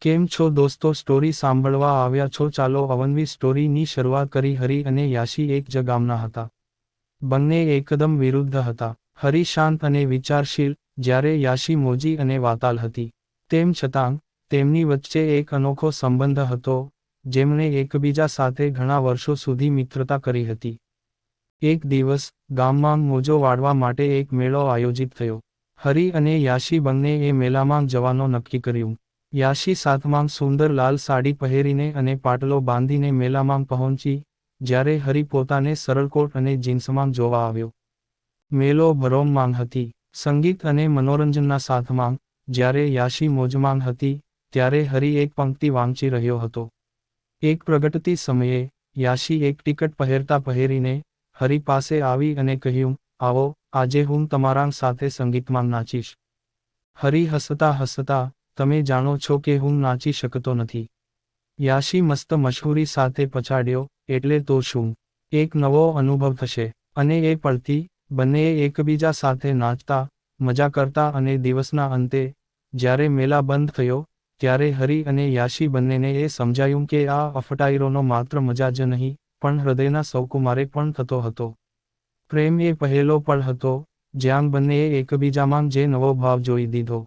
કેમ છો દોસ્તો? સ્ટોરી સાંભળવા આવ્યા છો? ચાલો અવનવી સ્ટોરીની શરૂઆત કરી. હરી અને યાશી એક જ ગામના હતા. બંને એકદમ વિરુદ્ધ હતા. હરી શાંત અને વિચારશીલ, જ્યારે યાશી મોજી અને વાતાલ હતી. તેમ છતાં, તેમની વચ્ચે એક અનોખો સંબંધ હતો, જેમણે એકબીજા સાથે ઘણા વર્ષો સુધી મિત્રતા કરી હતી. એક દિવસ, ગામમાં મોજો વાળવા માટે એક મેળો આયોજિત થયો. હરી અને યાશી બંને એ મેળામાં જવાનો નક્કી કર્યું. યાશી સાથમાં સુંદર લાલ સાડી પહેરીને અને પાટલો બાંધીને મેલામાં પહોંચી, જ્યારે હરિ પોતાને સરળ કોટ અને જીન્સમાં જોવા આવ્યો. મેલો ભરોમમાં હતી. સંગીત અને મનોરંજનના સાથમાં, જ્યારે યાશી મોજમાં હતી, ત્યારે હરિ એક પંક્તિ વાંચી રહ્યો હતો. એક પ્રગટતી સમયે, યાશી એક ટિકટ પહેરતા પહેરીને, હરિ પાસે આવી અને કહ્યું, આવો, આજે હું તમારા સાથે સંગીતમાં નાચીશ. હરિ હસતા હસતા તમે જાણો છો કે હું નાચી શકતો નથી. યાશી મસ્ત મશહૂરી સાથે પછાડ્યો, એટલે તો શું? એક નવો અનુભવ થશે, અને એ પડતી બંનેએ એકબીજા સાથે નાચતા, મજા કરતા અને દિવસના અંતે, જ્યારે મેલા બંધ થયો, ત્યારે હરી અને યાશી બંનેને એ સમજાયું કે આ અફટાઈરોનો માત્ર મજા જ નહીં, પણ હૃદયના સૌકુમારે પણ થતો હતો. પ્રેમ એ પહેલો પળ હતો, જ્યાં બંનેએ એકબીજામાં જે નવો ભાવ જોઈ દીધો.